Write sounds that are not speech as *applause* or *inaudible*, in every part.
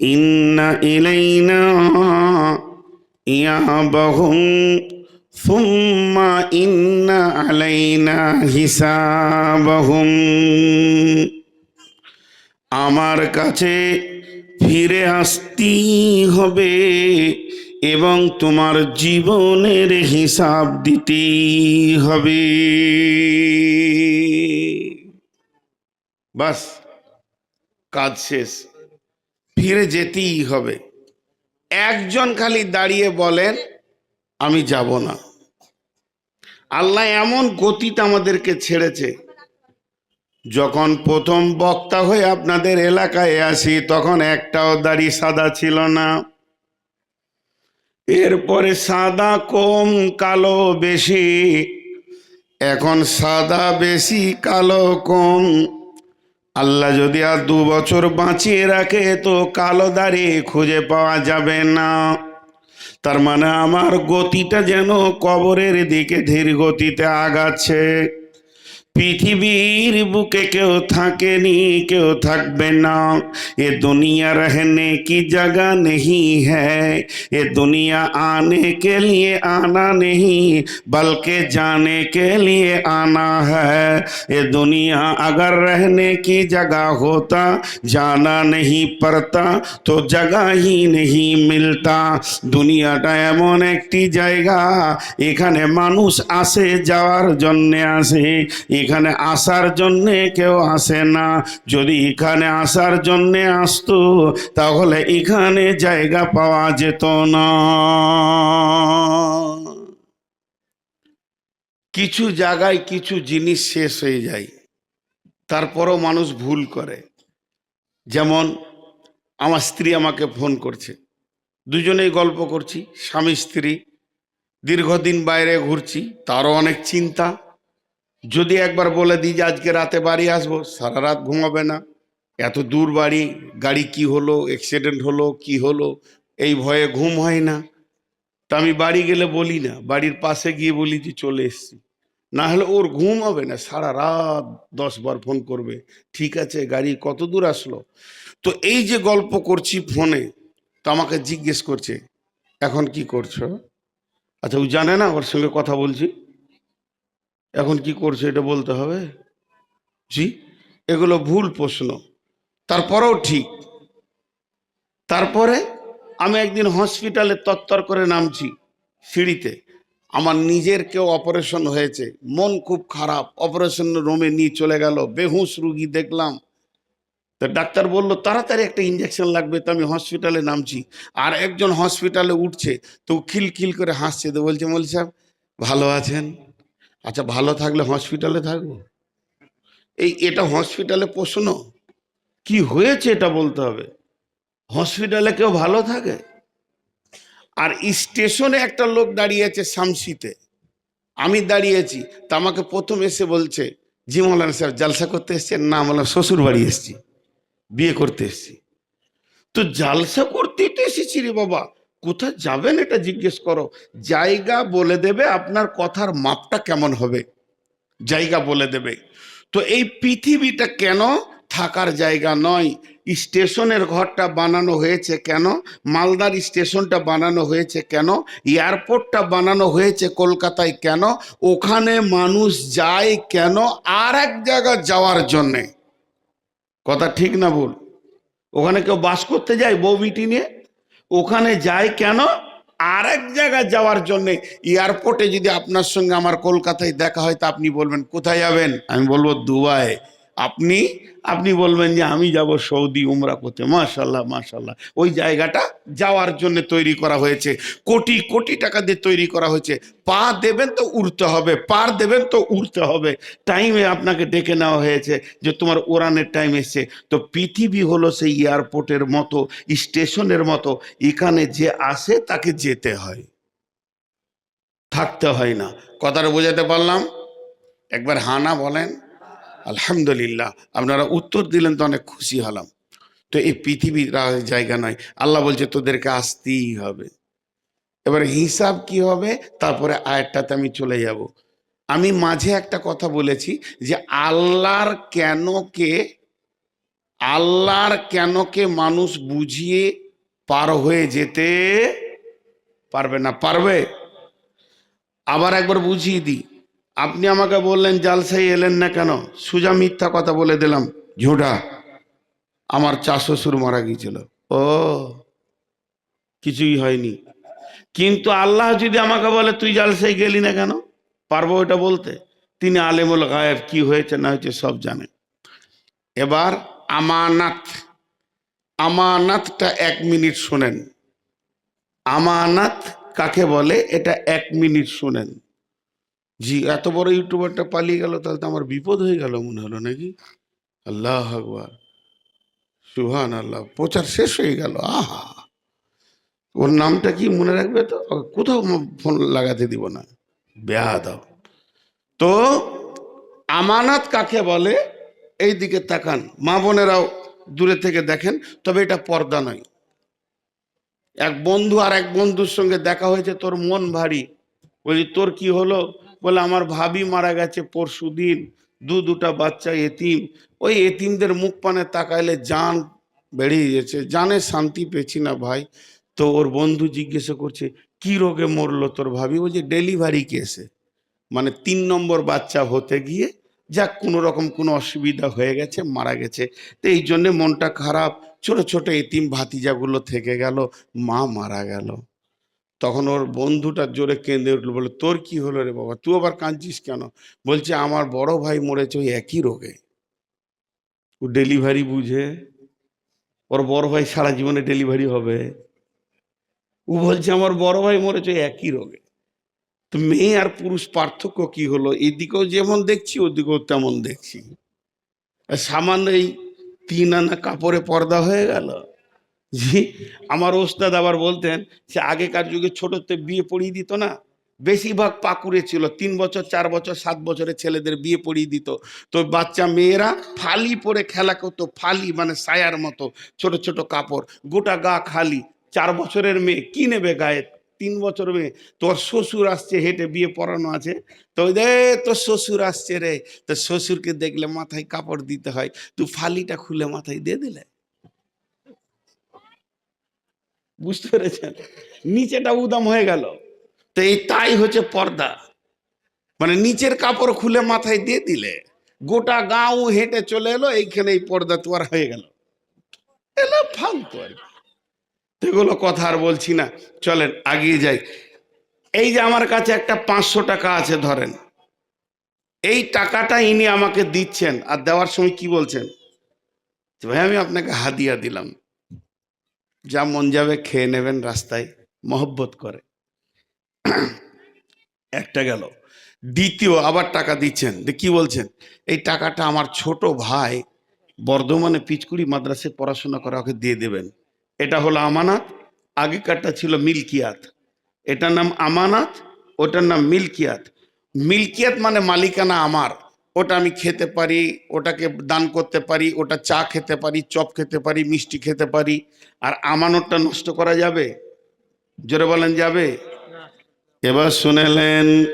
إن إلينا إيابهم ثم إن علينا হিসাবহুম আমার কাছে ফিরে আসতেই হবে এবং তোমার জীবনের হিসাব দিতেই হবে বাস কাজ শেষ ফিরে যেতেই হবে। একজন খালি দাঁড়িয়ে বলেন, আমি যাব না। আল্লাহ এমন গতিতে আমাদেরকে ছেড়েছে। যখন প্রথম বক্তা হয়ে আপনাদের এলাকায় আসি, তখন একটাও দাড়ি সাদা ছিল না। এরপরে সাদা, কম, কালো, বেশি। এখন সাদা, বেশি, কালো, কম। আল্লাহ যদি আর দু বছর বাঁচিয়ে রাখে, তো কালো দাড়ি খুঁজে পাওয়া যাবে না। তার মানে আমার গতিটা যেন কবরের দিকে ধীর গতিতে আগাচ্ছে। পৃথিবীর বুকে কেউ থাকেনি কেউ থাকবে না এ দুনিয়া रहने की जगह नहीं है ये दुनिया आने के लिए आना नहीं बल्कि जाने के लिए आना है ये दुनिया अगर रहने की जगह होता जाना नहीं पड़ता तो जगह ही नहीं मिलता দুনিয়াটা এমন একটি জায়গা এখানে মানুষ আসে যাওয়ার জন্যে আসে এখানে আসার জন্যে কেউ আসে না। যদি এখানে আসার জন্যে আসতো, তাহলে এখানে জায়গা পাওয়া যেত না। কিছু জায়গায় কিছু জিনিস শেষ হয়ে যায়, তারপরও মানুষ ভুল করে। যেমন, আমার স্ত্রী আমাকে ফোন করছে। দুজনেই গল্প করছি, স্বামী স্ত্রী, দীর্ঘদিন বাইরে ঘুরছি, তারও অনেক চিন্তা। যদি একবার বলে দিই যে আজকে রাতে বাড়ি আসব, সারা রাত ঘুমাবে না। এত দূর বাড়ি, গাড়ি কি হলো অ্যাক্সিডেন্ট হলো, কি হলো, এই ভয়ে ঘুম হয় না। তা আমি বাড়ি গেলে বলি না, বাড়ির পাশে গিয়ে বলি যে চলে এসছি। না হলে ওর ঘুম হবে না, সারা রাত দশ বার ফোন করবে, ঠিক আছে, গাড়ি কত দূর আসলো? তো এই যে গল্প করছি ফোনে, তো আমাকে জিজ্ঞেস করছে, এখন কি করছ? আচ্ছা ও জানে না, ওর সঙ্গে কথা বলছি। এখন কি করছে এটা বলতে হবে? জি? এগুলো ভুল প্রশ্ন। তারপরেও ঠিক। তারপরে আমি একদিন হসপিটালে তত্তর করে নামছি সিঁড়িতে। আমার নিজের কেউ অপারেশন হয়েছে। মন খুব খারাপ। অপারেশন রুমে নিয়ে চলে গেল। বেহুশ রুগী দেখলাম। তো ডাক্তার বলল, তাড়াতাড়ি একটা ইঞ্জেকশন লাগবে। তো আমি হসপিটালে নামছি। আর একজন হসপিটালে উঠছে। তো খিলখিল করে হাসছে। তো বলছে মল সাহেব, ভালো আছেন? আচ্ছা ভালো থাকলে হসপিটালে থাকব? এই, এটা হসপিটালে প্রশ্ন। কি হয়েছে এটা বলতে হবে? হসপিটালে কেউ ভালো থাকে? আর স্টেশনে একটা লোক দাঁড়িয়ে আছে শামসিতে। আমি দাঁড়িয়েছি, তা আমাকে প্রথম এসে বলছে, জি মৌলানা সাহেব জালসা করতে এসছেন? না বললাম শ্বশুর বাড়ি এসছি। বিয়ে করতে এসছি। তো জালসা করতেই তো এসেছি রে বাবা। কোথায় যাবেন এটা জিজ্ঞেস করো। জায়গা বলে দেবে আপনার কথার মাপটা কেমন হবে। জায়গা বলে দেবে। তো এই পৃথিবীটা কেন থাকার জায়গা নয়? স্টেশনের ঘরটা বানানো হয়েছে কেন? মালদার স্টেশনটা বানানো হয়েছে কেন? এয়ারপোর্টটা বানানো হয়েছে কলকাতায় কেন? ওখানে মানুষ যায় কেন? আর এক জায়গা যাওয়ার জন্যে। কথা ঠিক না ভুল? ওখানে কেউ বাস করতে যায় বউ বিটি নিয়ে? ওখানে যায় কেন? আরেক জায়গায় যাওয়ার জন্য এয়ারপোর্টে যদি আপনার সঙ্গে আমার কলকাতায় দেখা হয় তা আপনি বলবেন, কোথায় যাবেন? আমি বলব দুবাই। আপনি আপনি বলবেন যে আমি যাব সৌদি উমরা করতে। মাশাল্লাহ মাশাল্লাহ ওই জায়গাটা যাওয়ার জন্য তৈরি করা হয়েছে। কোটি কোটি টাকা দিয়ে তৈরি করা হয়েছে। পা দেবেন তো উড়তে হবে, পার দেবেন তো উড়তে হবে। টাইমে আপনাকে ডেকে নেওয়া হয়েছে যে তোমার ওরানের টাইম এসছে। তো পৃথিবী হলো সেই এয়ারপোর্টের মতো, স্টেশনের মতো। এখানে যে আসে তাকে যেতে হয়। থাকতে হয় না। কথাটা বোঝাতে পারলাম? একবার হানা বলেন। আলহামদুলিল্লাহ, আপনারা উত্তর দিলেন তো অনেক খুশি হলাম। তো এই পৃথিবীর জায়গা নয়। আল্লাহ বলছে, তোদেরকে আসতেই হবে। এবার হিসাব কি হবে? তারপরে আয়াতটাতে আমি চলে যাব। আমি মাঝে একটা কথা বলেছি যে, আল্লাহর কেন কে আল্লাহর কেনকে মানুষ বুঝিয়ে পার হয়ে যেতে পারবে না? পারবে? আবার একবার বুঝিয়ে দিই। আপনি আমাকে বললেন জালসাই এলেন না কেন? সুজা মিথ্যা কথা বলে দিলাম। ঝুঁটা, আমার চাষ শ্বশুর মারা গিয়েছিল। ও, কিছুই হয়নি। কিন্তু আল্লাহ যদি আমাকে বলে, তুই জালসাই গেলি না কেন? পারব ওটা বলতে। তিনি আলেমুল গায়েব, কি হয়েছে না হয়েছে সব জানে। এবার আমানাত, আমানাতটা এক মিনিট শোনেন। আমানাত কাকে বলে? এটা এক মিনিট শোনেন। জি, এত বড় ইউটিউবারটা পালিয়ে গেল, তাহলে তো আমার বিপদ হয়ে গেল মনে হলো নাকি? আল্লাহ আকবার। সুহান আল্লাহ প্রচার শেষ হয়ে গেল, আহা! ওর নামটা কি মনে রাখবে তো? কোথাও ফোন লাগাতে দিব না। বেয়াদব। তো, আমানাত কাকে বলে? এই দিকে তাকান। মা বোনেরাও দূরে থেকে দেখেন, তবে এটা পর্দা নয়। এক বন্ধু আর এক বন্ধুর সঙ্গে দেখা হয়েছে, তোর মন ভারী। বলি, তোর কি হলো? বলে, আমার ভাবি মারা গেছে পরশু দিন। দু দুটা বাচ্চা এতিম। ওই এতিমদের মুখ পানে তাকাইলে জান বেরিয়ে গেছে। জানে শান্তি পেয়েছি না ভাই। তো ওর বন্ধু জিজ্ঞাসা করছে, কি রোগে মরলো তোর ভাবি? ও যে, ডেলিভারি কেসে। মানে তিন নম্বর বাচ্চা হতে গিয়ে যাক কোনো রকম কোনো অসুবিধা হয়ে গেছে, মারা গেছে। তো এই জন্যে মনটা খারাপ। ছোট ছোট এতিম ভাতিজাগুলো থেকে গেল, মা মারা গেল। তখন ওর বন্ধুটার জোরে কেঁদে উঠল বলে তোর কি হলো রে বাবা? তুই আবার কাঁদছিস কেন? বলছে, আমার বড় ভাই মরেছে ওই একই রোগে। ও ডেলিভারি বুঝে, ওর বড় ভাই সারা জীবনে ডেলিভারি হবে। ও বলছে, আমার বড় ভাই মরেছে একই রোগে। তো মেয়ে আর পুরুষ পার্থক্য কি হলো? এদিকেও যেমন দেখছি, ওদিকেও তেমন দেখছি। সামান্য এই তিন আনা কাপড়ে পর্দা হয়ে গেল। জি, আমার ওস্তাদ আবার বলতেন সে আগেকার যুগে ছোটতে বিয়ে পড়িয়ে দিত না? বেশিরভাগ পাকুড়ে ছিল, তিন বছর, চার বছর, সাত বছরের ছেলেদের বিয়ে পড়িয়ে দিত। তো বাচ্চা মেয়েরা ফালি পরে খেলা করতো, ফালি মানে সায়ার মতো, ছোট ছোট কাপড়, গোটা গা খালি। চার বছরের মেয়ে, কি নেবে গায়ে? তিন বছর মেয়ে। তোর শ্বশুর আসছে, হেঁটে বিয়ে পড়ানো আছে। তো দে, তোর শ্বশুর আসছে রে। তো শ্বশুরকে দেখলে মাথায় কাপড় দিতে হয়। তুই ফালিটা খুলে মাথায় দিয়ে দিলে। বুঝতে পেরেছেন? নিচেটা উদাম হয়ে গেল। তো এই তাই হচ্ছে পর্দা। মানে নিচের কাপড় খুলে মাথায় দিয়ে দিলে, গোটা গাঁও হেঁটে চলে এলো এইখানে এই পর্দা তোয়ার হয়ে গেল। এলো ফালতু আর। এগুলো কথা আর বলছি না। চলেন, আগিয়ে যাই। এই যে আমার কাছে একটা পাঁচশো টাকা আছে, ধরেন। এই টাকাটা ইনি আমাকে দিচ্ছেন। আর দেওয়ার সময় কি বলছেন? ভাই, আমি আপনাকে হাদিয়া দিলাম। যা মন যাবে খেয়ে নেবেন রাস্তায়, মহব্বত করে। একটা গেল। দ্বিতীয় আবার টাকা দিচ্ছেন। কি বলছেন? এই টাকাটা আমার ছোট ভাই বর্ধমানে পিচকুড়ি মাদ্রাসে পড়াশোনা করে ওকে দিয়ে দেবেন। এটা হলো আমানাত। আগেকারটা ছিল মিল্কিয়াত। এটার নাম আমানাত, ওটার নাম মিল্কিয়াত। মিল্কিয়াত মানে মালিকানা আমার। ওটা আমি খেতে পারি, ওটাকে দান করতে পারি, ওটা চা খেতে পারি, চপ খেতে পারি, মিষ্টি খেতে পারি। আর আমানতটা নষ্ট করা যাবে? জোরে বলেন, যাবে? এবার শুনেলেন,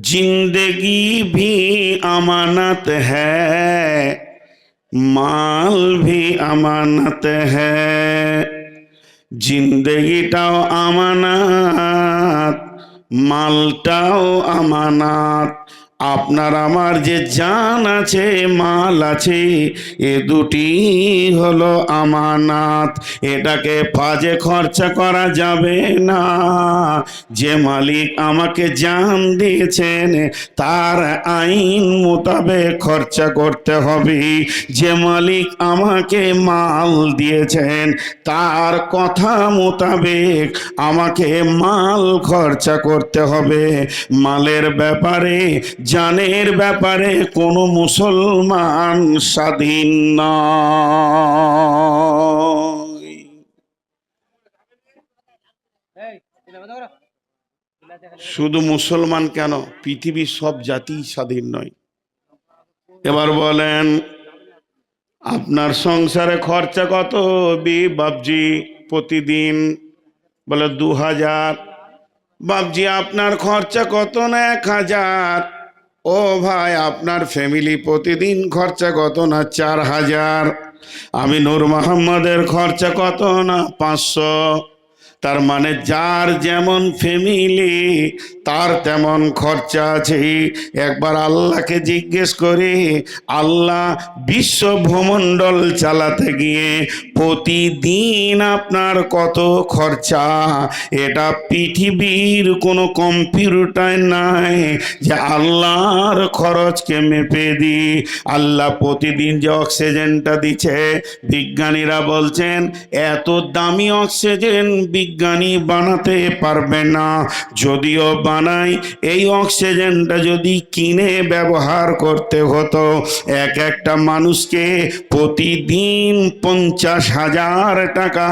জিন্দগি ভি আমানত হাল ভি আমানত হ্যাঁ আমানাত, মালটাও আমানাত আপনার আমার যে জান আছে, মাল আছে, এ দুটি হলো আমানাত। এটাকে ফাজে খরচা করা যাবে না। যে মালিক আমাকে জান দিয়েছেন, তার আইন মোতাবেক খরচা করতে হবে। যে মালিক আমাকে মাল দিয়েছেন, তার কথা মোতাবেক আমাকে মাল খরচা করতে হবে। মালের ব্যাপারে জানের ব্যাপারে কোনো মুসলমান স্বাধীন শুধু মুসলমান কেন? পৃথিবীর সব জাতি স্বাধীন নয়। এবার বলেন, আপনার সংসারে খরচা কত? বি বাবজি প্রতিদিন বলে দু হাজার। বাবজি আপনার খরচা কত না এক হাজার? ও ভাই, আপনার ফ্যামিলি প্রতিদিন খরচা কত না? চার হাজার। আমি নূর মোহাম্মদের খরচা কত না? পাঁচশো। তার মানে যার যেমন ফ্যামিলি তার তেমন খরচা আছে। একবার আল্লাহকে জিজ্ঞেস করে, আল্লাহ বিশ্ব ভ্রমণ্ডল চালাতে গিয়ে প্রতিদিন আপনার কত খরচা? এটা পৃথিবীর কোনো কম্পিউটার নাই যে আল্লাহর খরচকে মেপে দি আল্লাহ প্রতিদিন যে অক্সিজেনটা দিচ্ছে, বিজ্ঞানীরা বলছেন, এত দামি অক্সিজেন বিজ্ঞানী বানাতে পারবে না। যদিও বানাই এই অক্সিজেনটা যদি কিনে ব্যবহার করতে হতো, এক একটা মানুষকে প্রতিদিন পঞ্চাশ হাজার টাকা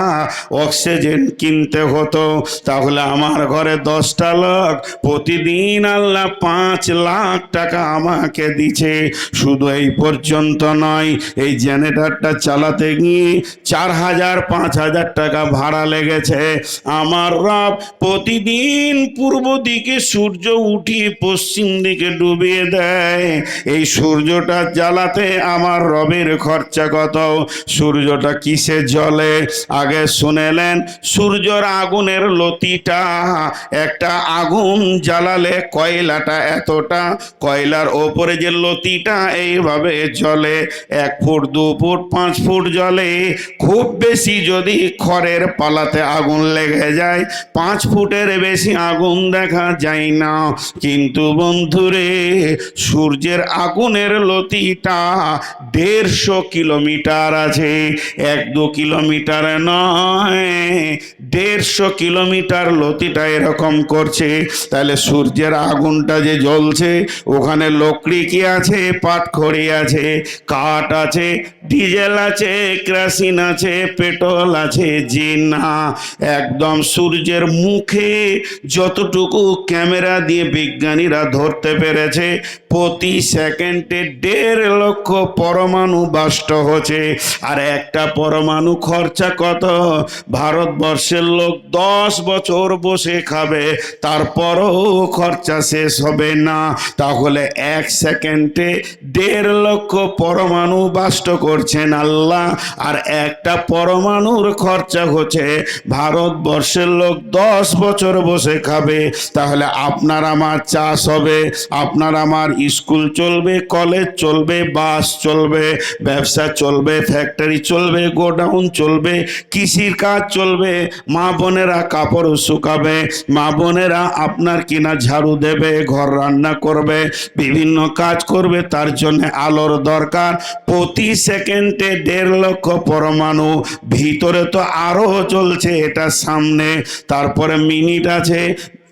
অক্সিজেন কিনতে হতো। তাহলে আমার ঘরে দশটা লোক, প্রতিদিন আল্লাহ পাঁচ লাখ টাকা আমাকে দিছে শুধু এই পর্যন্ত নয়, এই জেনারেটরটা চালাতে গিয়ে চার হাজার, পাঁচ হাজার টাকা ভাড়া লেগেছে। আমার রব প্রতিদিন পূর্ব দিকে সূর্য উঠিয়ে পশ্চিম দিকে ডুবিয়ে দেয়। এই সূর্যটা জ্বালাতে আমার রবের খরচা কত? সূর্যটা কিসে জলে আগে শুনেলেন, সূর্যর আগুনের লতিটা। একটা আগুন জ্বালালে কয়লাটা এতটা, কয়লার ওপরে যে লতিটা এইভাবে জ্বলে। এক ফুট, দু ফুট, পাঁচ ফুট জলে। খুব বেশি যদি খড়ের পালাতে আগুন লেগে যায়, পাঁচ ফুটের বেশি আগুন দেখা যায় না। কিন্তু বন্ধুরে, সূর্যের আগুনের লতিটা দেড়শো কিলোমিটার আছে। এক দু কিলোমিটার নয়, দেড়শো কিলোমিটার লতিটা এরকম করছে। তাহলে সূর্যের আগুনটা যে জ্বলছে, ওখানে লকড়ি কি আছে? পাটখড়ি আছে, কাঠ আছে, ডিজেল আছে, কেরাসিন আছে, পেট্রোল আছে, জি না। একদম সূর্যের মুখে যতটুকু ক্যামেরা দিয়ে বিজ্ঞানীরা ধরতে পেরেছে প্রতি সেকেন্ডে দেড় লক্ষ পরমাণু বাষ্ট হচ্ছে। আর একটা পরমাণু খরচা কত? ভারতবর্ষের লোক দশ বছর বসে খাবে, তারপরও খরচা শেষ হবে না। তাহলে এক সেকেন্ডে দেড় লক্ষ পরমাণু বাষ্ট করছেন আল্লাহ, আর একটা পরমাণুর খরচা হচ্ছে, ভারতবর্ষের লোক দশ বছর বসে খাবে। তাহলে আপনার আমার চাষ হবে, আপনার আমার স্কুল চলবে, কলেজ চলবে, বাস চলবে, ব্যবসা চলবে, ফ্যাক্টরি চলবে, গোডাউন চলবে, কৃষির কাজ চলবে, মা বোনেরা কাপড় শুকাবে, মা বোনেরা আপনার কিনা ঝাড়ু দেবে, ঘর রান্না করবে, বিভিন্ন কাজ করবে, তার জন্য আলোর দরকার। প্রতি সেকেন্ডে দেড় লক্ষ পরমাণু, ভিতরে তো আরও চলছে এটা সামনে, তারপরে মিনিট আছে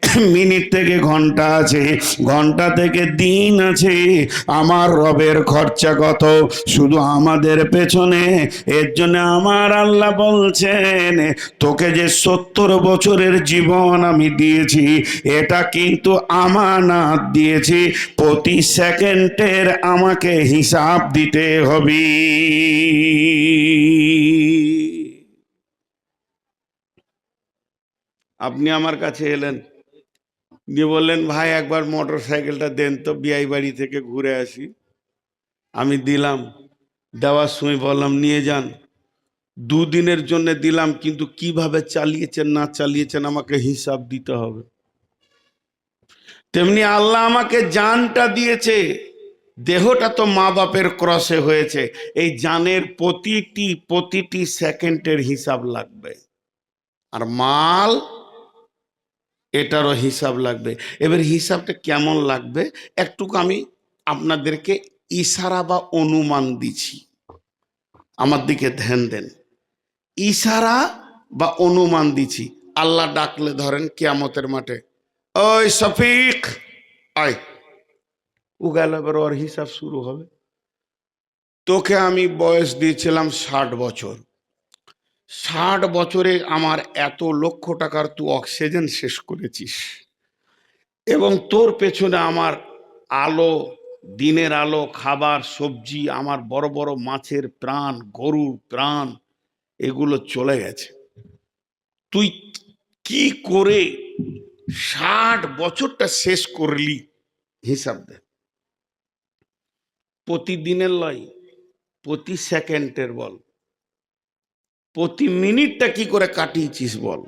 *coughs* মিনিট থেকে ঘণ্টা আছে, ঘণ্টা থেকে দিন আছে। আমার রবের খরচা কত? শুধু আমাদের পেছনে। এর জন্য আমার আল্লাহ বলছেন, তোকে যে সত্তর বছরের জীবন আমি দিয়েছি, এটা কিন্তু আমানাত দিয়েছি। প্রতি সেকেন্ডের আমাকে হিসাব দিতে হবে। আপনি আমার কাছে এলেন। দিয়ে বললেন, ভাই, একবার মোটর সাইকেলটা দেন তো বিয়াই বাড়ি থেকে ঘুরে আসি। আমি দিলাম, দেওয়ার সময় বললাম, নিয়ে যান। দুদিনের জন্য দিলাম, কিন্তু কীভাবে চালিয়েছেন, না চালিয়েছেন, আমাকে হিসাব দিতে হবে। তেমনি আল্লাহ আমাকে জানটা দিয়েছে, দেহটা তো মা বাপের ক্রসে হয়েছে, এই জানের প্রতিটি প্রতিটি সেকেন্ডের হিসাব লাগবে। আর মাল এটারও হিসাব লাগবে। এবার হিসাবটা কেমন লাগবে? একটুকু আমি আপনাদেরকে ইশারা বা অনুমান দিছি আমার দিকে ধ্যান দেন। ইশারা বা অনুমান দিছি আল্লাহ ডাকলে ধরেন কিয়ামতের মাঠে, ওই শফিক! আয়। এবার ওর হিসাব শুরু হবে। তোকে আমি বয়স দিয়েছিলাম ষাট বছর। ষাট বছরে আমার এত লক্ষ টাকার তুই অক্সিজেন শেষ করেছিস। এবং তোর পেছনে আমার আলো, দিনের আলো, খাবার, সবজি, আমার বড় বড় মাছের প্রাণ, গরুর প্রাণ, এগুলো চলে গেছে। তুই কি করে ষাট বছরটা শেষ করলি? হিসাব দে। প্রতিদিনের লয়, প্রতি সেকেন্ডের বল। প্রতি মিনিটটা কি করে কাটিয়েছিস বল?